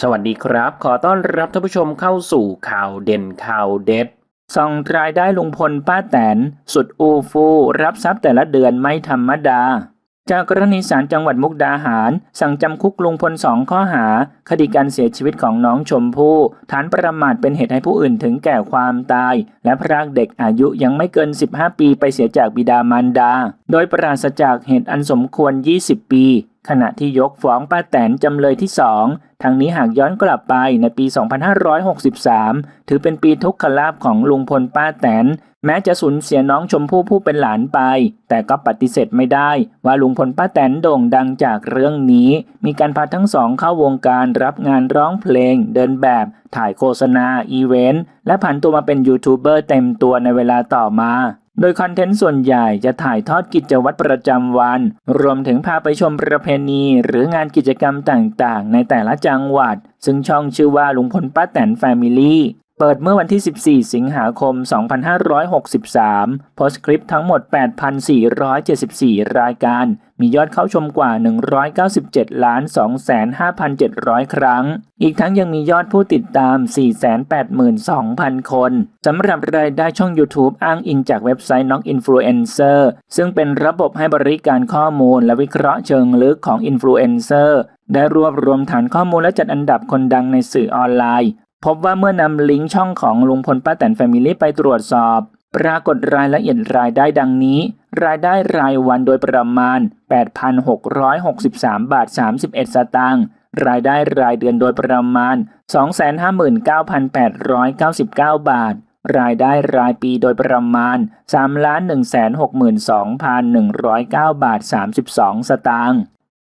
สวัสดีครับ ขอต้อนรับท่านผู้ชมเข้าสู่ข่าวเด่นข่าวเด็ดส่องรายได้ลุงพลป้าแตน สุดอูฟู รับทรัพย์แต่ละเดือนไม่ธรรมดา จากกรณีศาลจังหวัดมุกดาหาร สั่งจำคุกลุงพลสองข้อหา คดีการเสียชีวิตของน้องชมพู่ฐานประมาทเป็นเหตุให้ผู้อื่นถึงแก่ความตาย และพรากเด็กอายุยังไม่เกิน 15 ปีไปเสียจากบิดามารดา โดยปราศจากเหตุอันสมควร 20 ปี ขณะที่ยกฟ้องป้าแตนจำเลยที่สองทางนี้หากย้อนกลับไปในปี 2563 ถือเป็นปีทุกขลาภของลุงพลป้าแตน แม้จะสูญเสียน้องชมพู่ผู้เป็นหลานไป แต่ก็ปฏิเสธไม่ได้ว่าลุงพลป้าแตนโด่งดังจากเรื่องนี้ มีการพาทั้งสองเข้าวงการรับงานร้องเพลง เดินแบบ ถ่ายโฆษณา อีเวนต์ และผันตัวมาเป็นยูทูบเบอร์เต็มตัวในเวลาต่อมา โดยคอนเทนต์ส่วนใหญ่จะถ่ายทอดกิจวัตรประจำวัน รวมถึงพาไปชมประเพณี หรืองานกิจกรรมต่างๆ ในแต่ละจังหวัด ซึ่งช่องชื่อว่าลุงพลป้าแตนแฟมิลี่ เปิดเมื่อวันที่ 14 สิงหาคม 2563 โพสต์คลิปทั้งหมด 8,474 รายการ มียอดเข้าชมกว่า 197 ล้าน 25,700 ครั้ง อีกทั้งยังมียอดผู้ติดตาม 482,000 คน สำหรับรายได้ช่อง YouTube อ้างอิงจากเว็บไซต์น้องอินฟลูเอนเซอร์ซึ่งเป็นระบบให้บริการข้อมูลและวิเคราะห์เชิงลึกของอินฟลูเอนเซอร์ได้รวบรวมฐานข้อมูลและจัดอันดับคนดังในสื่อออนไลน์ พบว่าเมื่อนำลิงก์ช่องของลุงพลป้าแตนแฟมิลี่ไปตรวจสอบ ปรากฏรายละเอียดรายได้ดังนี้ รายได้รายวันโดยประมาณ 8,663 บาท 31 สตางค์รายได้รายเดือนโดยประมาณ 259,899 บาท รายได้รายปีโดยประมาณ 3,162,109 บาท 32 สตางค์